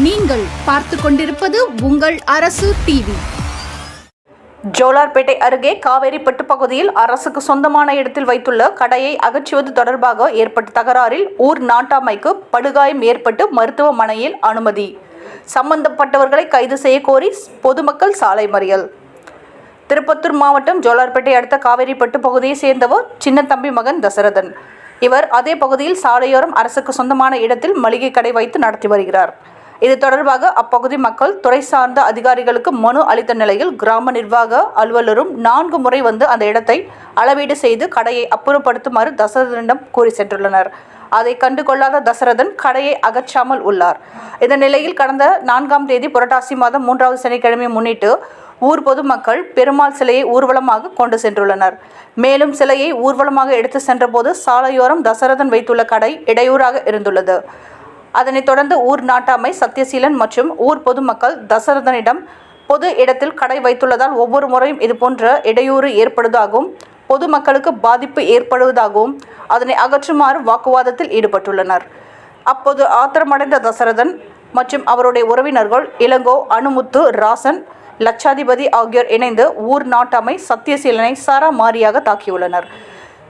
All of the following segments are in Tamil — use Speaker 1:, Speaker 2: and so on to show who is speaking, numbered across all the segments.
Speaker 1: நீங்கள் பார்த்து கொண்டிருப்பது உங்கள் அரசு டிவி
Speaker 2: ஜோலார்பேட்டை அருகே காவேரிப்பட்டு பகுதியில் அரசுக்கு சொந்தமான இடத்தில் வைத்துள்ள கடையை அகற்றுவது தொடர்பாக ஏற்பட்ட தகராறில் ஊர் நாட்டாமைக்கு படுகாயம் ஏற்பட்டு மருத்துவமனையில் அனுமதி. சம்பந்தப்பட்டவர்களை கைது செய்ய கோரி பொதுமக்கள் சாலை மறியல். திருப்பத்தூர் மாவட்டம் ஜோலார்பேட்டை அடுத்த காவேரிப்பட்டு பகுதியை சேர்ந்தவர் சின்னத்தம்பி மகன் தசரதன். இவர் அதே பகுதியில் சாலையோரம் அரசுக்கு சொந்தமான இடத்தில் மளிகை கடை வைத்து நடத்தி வருகிறார். இது தொடர்பாக அப்பகுதி மக்கள் துறை சார்ந்த அதிகாரிகளுக்கு மனு அளித்த நிலையில் கிராம நிர்வாக அலுவலரும் நான்கு முறை வந்து அந்த இடத்தை அளவீடு செய்து கடையை அப்புறப்படுத்துமாறு தசரதனிடம் கூறி சென்றுள்ளனர். அதை கண்டு கொள்ளாத தசரதன் கடையை அகற்றாமல் உள்ளார். இந்த நிலையில் கடந்த நான்காம் தேதி புரட்டாசி மாதம் மூன்றாவது சனிக்கிழமை முன்னிட்டு ஊர் பொதுமக்கள் பெருமாள் சிலையை ஊர்வலமாக கொண்டு சென்றுள்ளனர். மேலும் சிலையை ஊர்வலமாக எடுத்து சென்றபோது சாலையோரம் தசரதன் வைத்துள்ள கடை இடையூறாக இருந்துள்ளது. அதனைத் தொடர்ந்து ஊர் நாட்டாமை சத்யசீலன் மற்றும் ஊர் பொதுமக்கள் தசரதனிடம் பொது இடத்தில் கடை வைத்துள்ளதால் ஒவ்வொரு முறையும் இதுபோன்ற இடையூறு ஏற்படுவதாகவும் பொதுமக்களுக்கு பாதிப்பு ஏற்படுவதாகவும் அதனை அகற்றுமாறு வாக்குவாதத்தில் ஈடுபட்டுள்ளனர். அப்போது ஆத்திரமடைந்த தசரதன் மற்றும் அவருடைய உறவினர்கள் இளங்கோ அனுமுத்து ராசன் லட்சாதிபதி ஆகியோர் இணைந்து ஊர் நாட்டாமை சத்யசீலனை சரமாரியாக தாக்கியுள்ளனர்.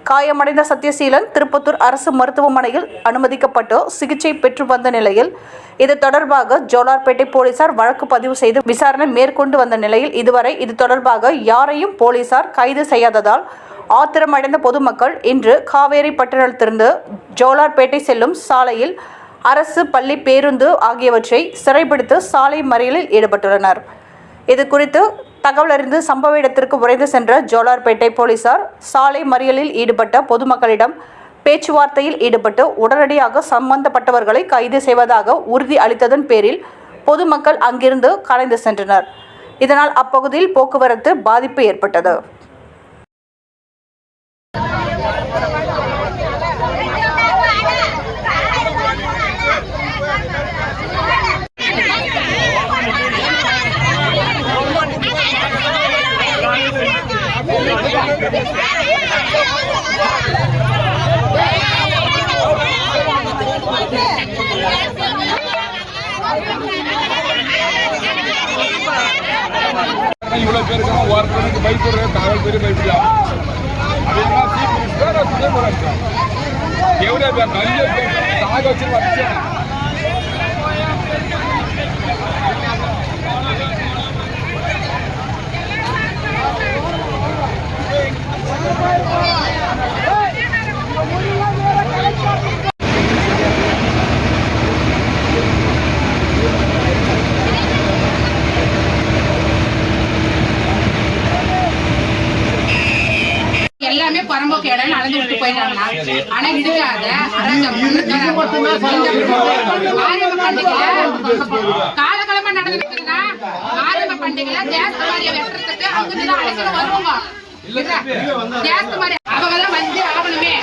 Speaker 2: காயமடைந்த சத்யசீலன் திருப்பத்தூர் அரசு மருத்துவமனையில் அனுமதிக்கப்பட்டு சிகிச்சை பெற்று வந்த நிலையில் இது தொடர்பாக ஜோலார்பேட்டை போலீசார் வழக்கு பதிவு செய்து விசாரணை மேற்கொண்டு வந்த நிலையில் இதுவரை இது தொடர்பாக யாரையும் போலீசார் கைது செய்யாததால் ஆத்திரமடைந்த பொதுமக்கள் இன்று காவேரி பட்டணத்திலிருந்து ஜோலார்பேட்டை செல்லும் சாலையில் அரசு பள்ளி பேருந்து ஆகியவற்றை சிறைபிடித்து சாலை மறியலில் ஈடுபட்டுள்ளனர். இது குறித்து தகவல் அறிந்து சம்பவ இடத்திற்கு விரைந்து சென்ற ஜோலார்பேட்டை போலீசார் சாலை மறியலில் ஈடுபட்ட பொதுமக்களிடம் பேச்சுவார்த்தையில் ஈடுபட்டு உடனடியாக சம்பந்தப்பட்டவர்களை கைது செய்வதாக உறுதி அளித்ததன் பேரில் பொதுமக்கள் அங்கிருந்து கலைந்து சென்றனர். இதனால் அப்பகுதியில் போக்குவரத்து பாதிப்பு ஏற்பட்டது.
Speaker 3: మూల పెరిగిన వార్పులకు బయట
Speaker 4: కావలపేరు బయట ఎవరే సాగొచ్చిన వచ్చాను போயிட்டாங்கன்னா ஆனா இடுகாத காலகாலமா நடந்துருக்குதுன்னா ஆரம்ப பண்டிகையில கேஸ் மாதிரியை வெட்டுறதுக்கு அங்கிருந்து அழைச்சிட்டு வருவாங்க தான் வந்து ஆகணுமே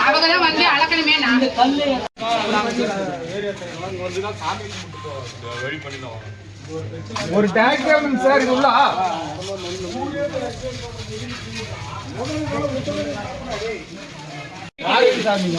Speaker 4: அவங்க தான் வந்து அளக்கணுமே நான்
Speaker 3: ஒரு டேக் சார் இது உள்ள. சார் நீங்க